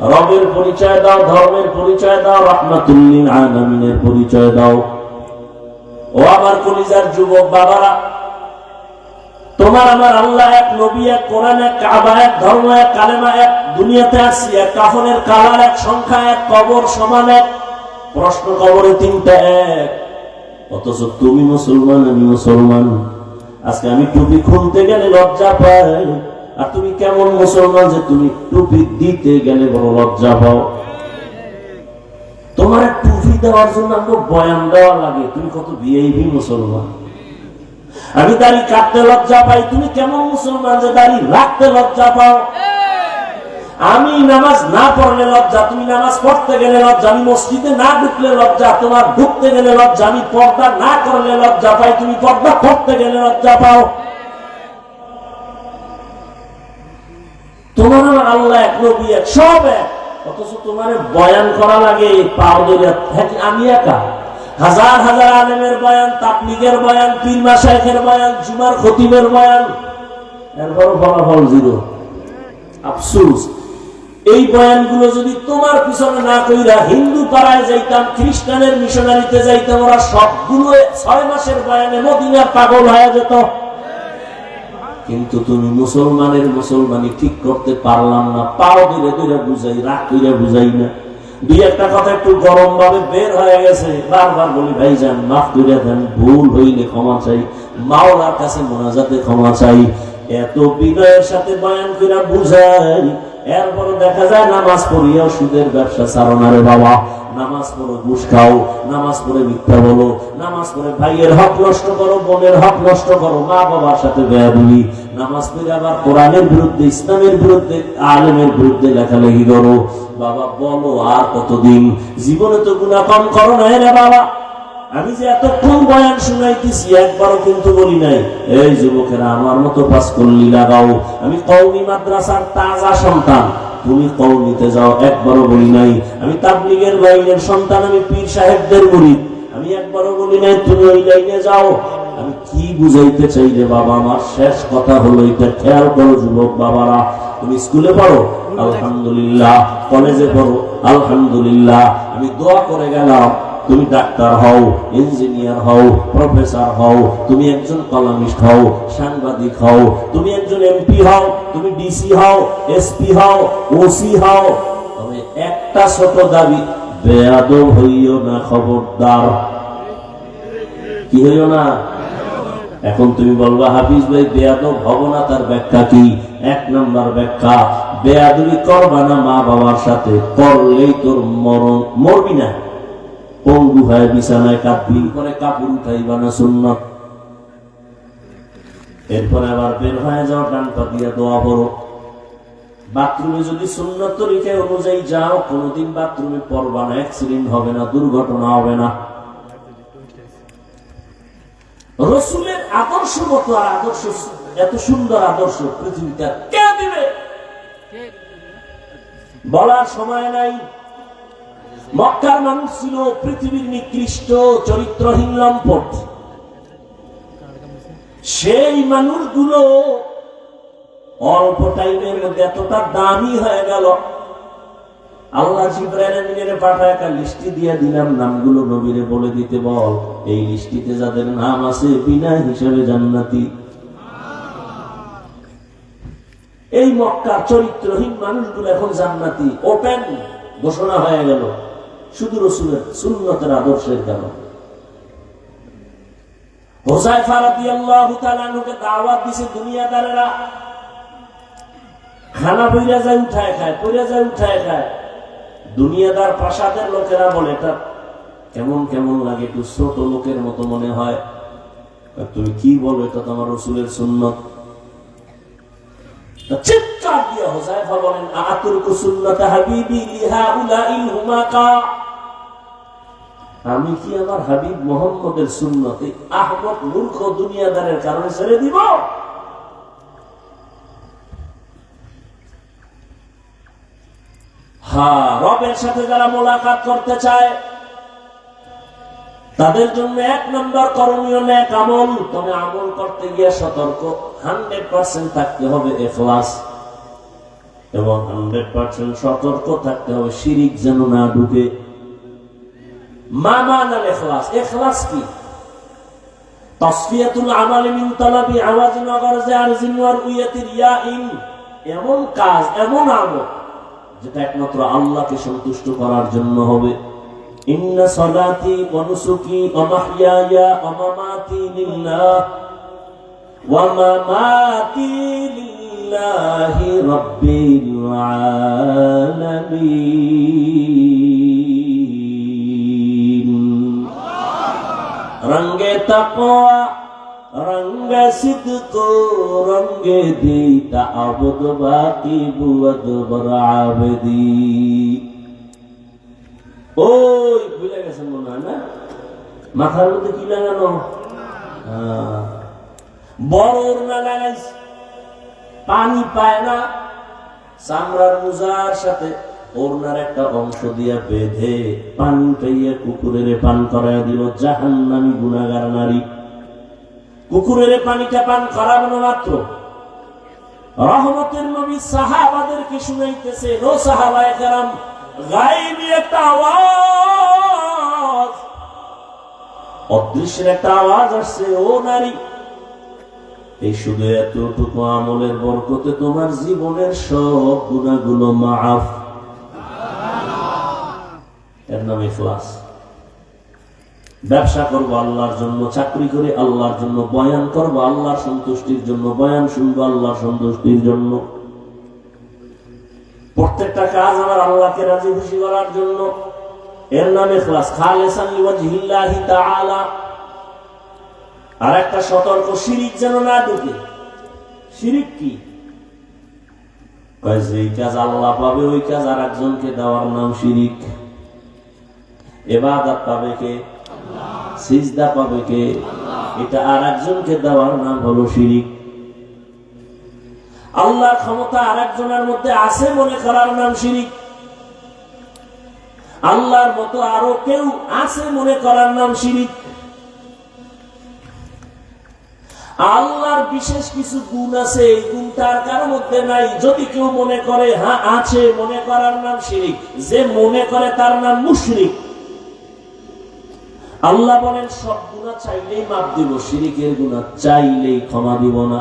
রবের পরিচয় দাও, ধর্মের পরিচয় দাও রহমাতুল্লিন আলামিনের পরিচয় দাও। ও আমার কলিজার যুবক বাবারা, তোমার আমার আল্লাহ এক নবী, এক কোরআন, এক কাবা, এক ধর্ম, এক কালেমা, এক দুনিয়াতে এক কাফনের কালার এক সংখ্যা, এক কবর, সমান এক। প্রশ্ন কবরে তিনটা এক। অথচ তুমি মুসলমান, আমি মুসলমান। আজকে আমি টুপি খুলতে গেলে লজ্জা পাই আর তুমি কেমন মুসলমান যে তুমি টুপি দিতে গেলে বড় লজ্জা পাও? তোমার টুপি দেওয়ার জন্য আমাকে বয়ান দেওয়া লাগে, তুমি কত ভিআইপি মুসলমান। আমি দাড়ি কাটতে লজ্জা পাই, তুমি কেমন মুসলমান যে দাড়ি রাখতে লজ্জা পাও? আমি নামাজ না পড়লে লজ্জা, তুমি নামাজ পড়তে গেলে লজ্জা, আমি মসজিদে না ঢুকলে লজ্জা, তোমার ঢুকতে গেলে লজ্জা, আমি পর্দা না করলে লজ্জা পাই, তুমি পর্দা করতে গেলে লজ্জা পাও। আল্লাহ এক, নবী এক, সব এক। অথচ তোমার বয়ান করা লাগে পাও ধরে হ্যাঁ আমি একা? হাজার হাজার আলেমের বয়ান তাপলিগের বয়ান, পীর বয়ান, জুমার খতিবের বয়ান। এরপর ফলাফল জিরো। আফসুস। এই বয়ানগুলো যদি তোমার পিছনে না কইরা হিন্দু পাড়ায় যাইতাম, খ্রিস্টানের মিশনারিতে যাইতাম, ওরা সবগুলো ছয় মাসের বয়ানে মদিনার পাগল হয়ে যেত। কিন্তু তুমি মুসলমানের মুসলমানি ঠিক করতে পারলাম না, পাও ধীরে ধীরে বুঝাই, রাগ কইরা বুঝাই না। দুই একটা কথা একটু গরম ভাবে বের হয়ে গেছে, বারবার বলি ভাই যান মাফ করে দেন, ভুল হইলে ক্ষমা চাই, মাওলার কাছে মোনাজাতে ক্ষমা চাই। এত বিনয়ের সাথে বয়ান করে বুঝাই এরপরে দেখা যায় নামাজ পড়িয়াও সুদের ব্যবসা চারণা রে বাবা। নামাজ পড়ো, ঘুষ খাও, নামাজ পড়ে মিথ্যা বলো, নামাজ পড়ে ভাইয়ের হক নষ্ট করো, বোনের হক নষ্ট করো মা বাবার সাথে বেয়াদুলি নামাজ পড়ে আবার কোরআনের বিরুদ্ধে, ইসলামের বিরুদ্ধে, আলেমের বিরুদ্ধে লেখালেখি করো। বাবা, বলো আর কতদিন? জীবনে তো গুণা কম করো না রে বাবা। আমি যে এতক্ষণ বয়ান শুনাইতেছি, একবারও কিন্তু বলি নাই, এই যুবকেরা, আমার মতো পাস করলি লাগাও। আমি কৌমি মাদ্রাসার তাজা সন্তান। তুমি কৌমিতে যাও, একবারও বলি নাই। আমি তাবলিগের লাইনের সন্তান, আমি পীর সাহেবদের বলি আমি একবারও বলি নাই, তুমি ওই লাইনে যাও। আমি কি বুঝাইতে চাই রে বাবা? আমার শেষ কথা হলো, এটা খেয়াল করো যুবক বাবারা। তুমি স্কুলে পড়ো? আলহামদুলিল্লাহ। কলেজে পড়ো? আলহামদুলিল্লাহ। আমি দোয়া করে গেলাম, তুমি ডাক্তার হও, ইঞ্জিনিয়ার হও, প্রফেসর হও, তুমি একজন কলামিস্ট হও, সাংবাদিক হও, তুমি একজন এমপি হও, তুমি ডিসি হও, এসপি হও, ওসি হও। তবে একটা ছোট দাবি, বেয়াদব হইও না খবরদার। কি হইও না? এখন তুমি বলবা, হাফিজ ভাই, বেয়াদব হব না, তার ব্যাখ্যা কি? এক নম্বর ব্যাখ্যা, বেয়াদবি করবা না মা বাবার সাথে, করলেই তোর মরণ, মরবি না। পঙ্গু হয়ে বিছানায় কাঁদবি করে কাপড় উঠাইবা না সুন্নত। এরপরে আবার বের হয়ে যাও, ডান পা দিয়া দোয়া করো বাথরুমে যদি সুন্নত তরিকা অনুযায়ী যাও, কোনোদিন বাথরুমে পড়বা না, অ্যাক্সিডেন্ট হবে না, দুর্ঘটনা হবে না। রসুলের আদর্শ মতো আর আদর্শ এত সুন্দর আদর্শ পৃথিবীতে কে দিবে? বলার সময় নাই। মক্কার মানুষ ছিল পৃথিবীর নিকৃষ্ট, চরিত্রহীন, লম্পট। সেই মানুষগুলো অল্প টাইমের মধ্যে এতটা দামি হয়ে গেল। আল্লাহ জিব্রাইলের পাঠায় একটা লিস্টি দিয়ে দিলাম, নামগুলো নবীরে বলে দিতে বল। এই লিস্টিতে যাদের নাম আছে, বিনা হিসেবে জান্নাতি। এই মক্কার চরিত্রহীন মানুষগুলো এখন জান্নাতি। ওপেন ঘোষণা হয়ে গেল। শুধু রসুলের, সুন্নতের আদর্শের কারণ। হোসাইফা রাদিয়াল্লাহু তাআলা আনহুকে দাওয়াত দিছে দুনিয়াদারেরা। খানা পইরা যায়, উঠায় খায়, পইরা যায়, উঠায় খায়। দুনিয়াদার প্রাসাদের লোকেরা বলে এটা কেমন কেমন লাগে একটু ছোট লোকের মতো মনে হয়? তুমি কি বলো, এটা তো আমার রসুলের হুমাকা? আমি কি আমার হাবিব মোহাম্মদের সুন্নতে আহমদ মূর্খ দুনিয়াদারের কারণে ছেড়ে দিব? হ্যাঁ রবের সাথে যারা মোলাকাত করতে চায়, তাদের জন্য এক নম্বর করণীয় ন্যাক আমল। তবে আমল করতে গিয়ে সতর্ক। হান্ড্রেড পার্সেন্ট থাকতে হবে এখলাস। এবং হান্ড্রেড পার্সেন্ট সতর্ক থাকতে হবে শিরিক যেন না ইয়াইন। এমন কাজ, এমন আমল। যেটা একমাত্র আল্লাহকে সন্তুষ্ট করার জন্য হবে। রঙ্গে তকওয়া রঙ্গে সিদ্ক রঙ্গে দিতা আবদ বাকি বুয়দ বরাবদি ওই, ভুলে গেছেন মনে হয় না? মাথার মধ্যে কি লাগানো? বড় ওড়না লাগাইছে? পানি পায় না। চামড়ার মোজার সাথে ওড়নার একটা অংশ দিয়া বেঁধে পানি পাইয়া কুকুরের পান করাইয়া দিল। জাহান নামি গুণাগার নারী। কুকুরের পানিটা পান করানো মাত্র। রহমতের নবী সাহাবাদেরকে শুনাইতেছে, ও সাহাবায়ে কেরাম, গাইবি একটা আওয়াজ। অদৃশ্যের একটা আওয়াজ আসছে, ও নারী, এই শুধু এতটুকু আমলের বরকতে তোমার জীবনের সব গুণাগুলো মাফ। এর নাম ইখলাস। ব্যবসা করব আল্লাহর জন্য, চাকরি করে আল্লাহর জন্য, বয়ান করব আল্লাহর সন্তুষ্টির জন্য, বয়ান শুনব আল্লাহর সন্তুষ্টির জন্য। প্রত্যেকটা কাজ আমার আল্লাহকে রাজি খুশি করার জন্য। এর নামে আর একটা সতর্ক, শিরিক যেন না ঢুকে। শিরিক কি? এই কাজ আল্লাহ পাবে, ওই কাজ আর একজনকে দেওয়ার নাম শিরিক। এবাদত পাবে কে? সিজদা পাবে কে? এটা আর একজনকে দেওয়ার নাম হলো শিরিক। আল্লাহর ক্ষমতা আর একজনের মধ্যে আছে মনে করার নাম শিরিক। আল্লাহর মতো আরও কেউ আছে মনে করার নাম শিরিক। আল্লাহর বিশেষ কিছু গুণ আছে, এই গুণ তার কারও মধ্যে নাই। যদি কেউ মনে করে হ্যাঁ আছে, মনে করার নাম শিরিক। যে মনে করে তার নাম মুশরিক। আল্লাহ বলেন সব গুণা চাইলেই মাপ দিব সিরিকের গুণা চাইলেই ক্ষমা দিব না।